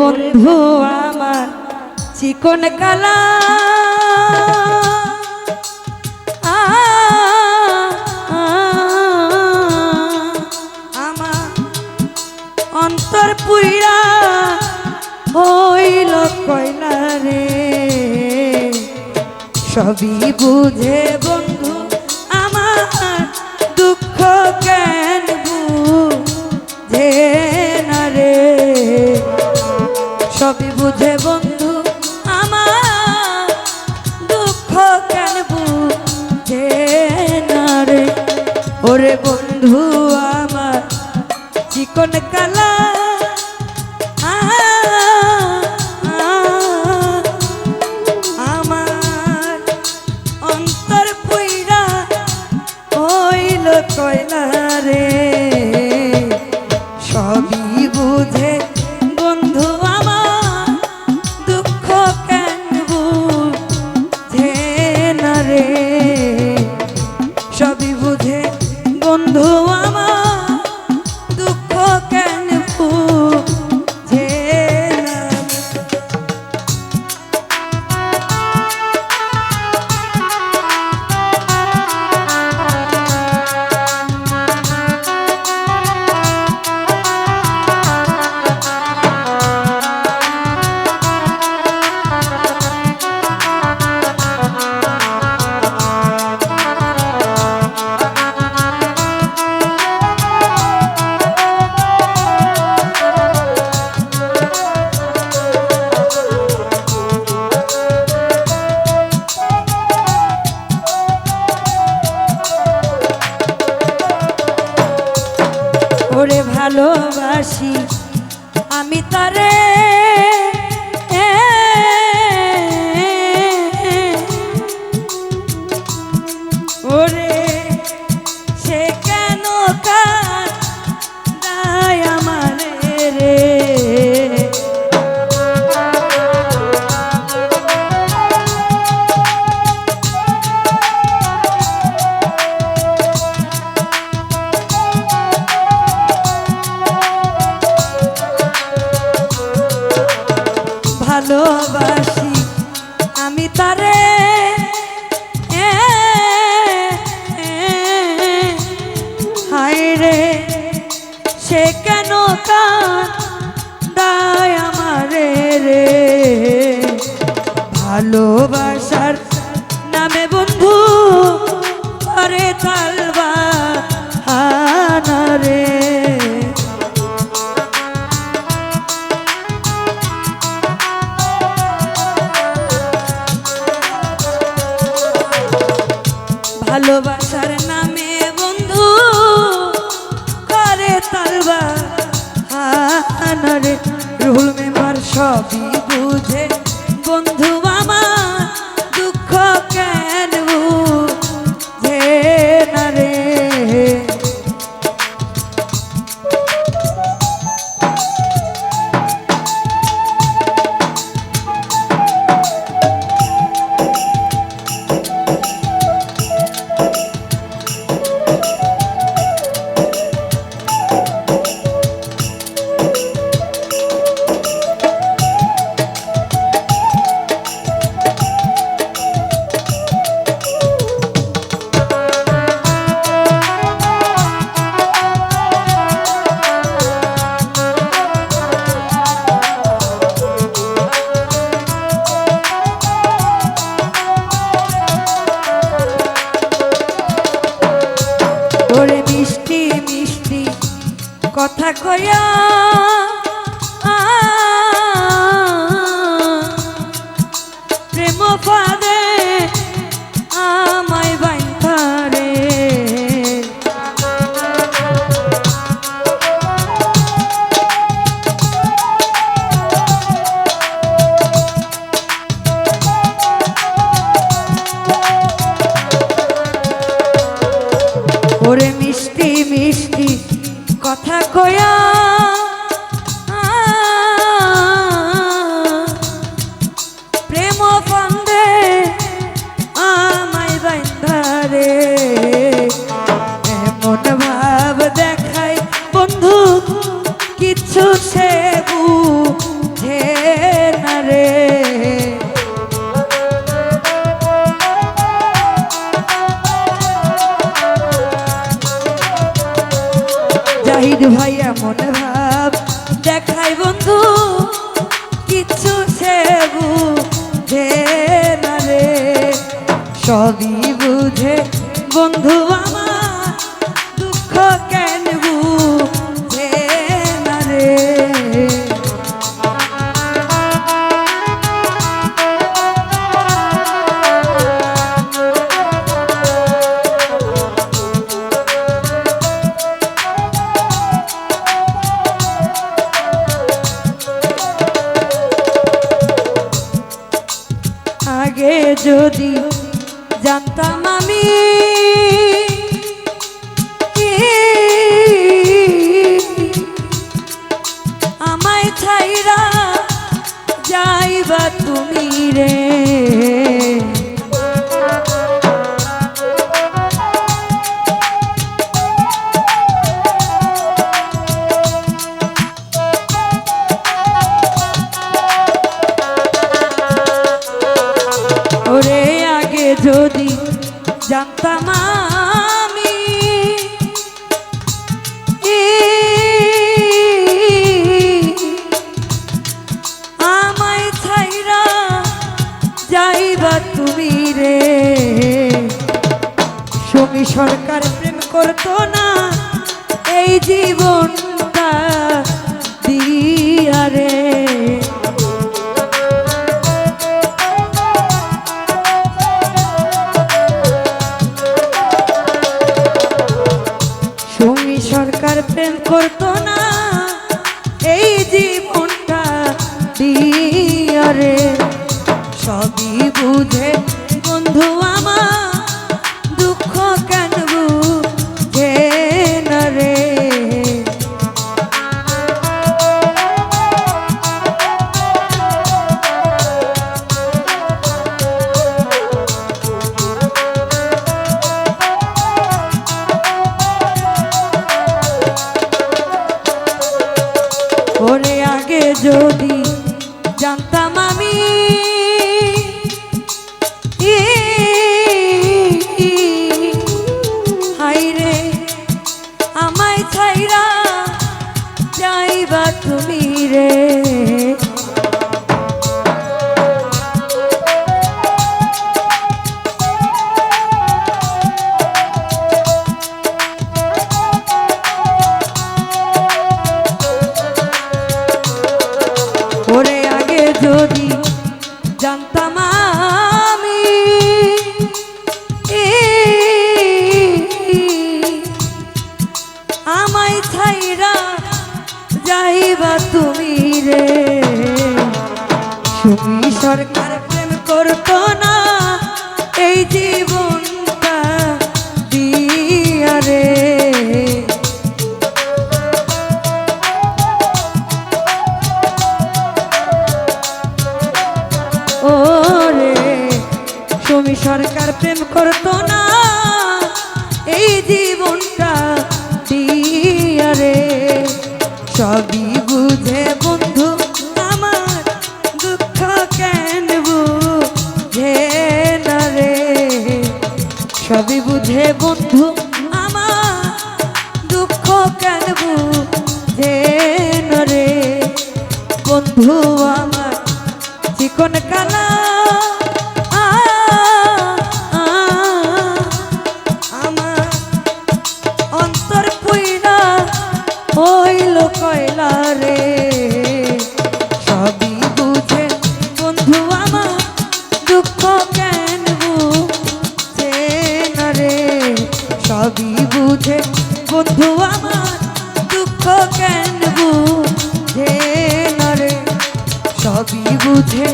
বন্ধু আমার চিকন কালা। আমার অন্তর পুইরা হইল কয়লা রে। সবই বুঝে ওরে বন্ধু আমার চিকন কালা। আমার অন্তর পুইরা হইল কয়লা রে। সবই বুঝে ভালোবাসি। ভালোবাসার নামে বন্ধু, আরে তালবা হানা রে। ভালোবাসার নামে বন্ধু করে তালবা হানারে রুহুল মেম্বার সবই বুঝে, বন্ধু নাহিদ ভাই এমন ভাব দেখাই বন্ধু কিছু সে বুঝে না রে। সবই বুঝে বন্ধু আগে যদি জানতাম আমি দিয়রে সবই বুঝে বন্ধু তুমি রে। সুমি সরকার প্রেম করতো না, এই জীবনটা দিয়া রে। ও রে সুমি সরকার প্রেম করতো না, এই জীবনটা দিয়া রে। সবই सभी बुझे बंधु কেন বুঝে নরে সবই বুঝে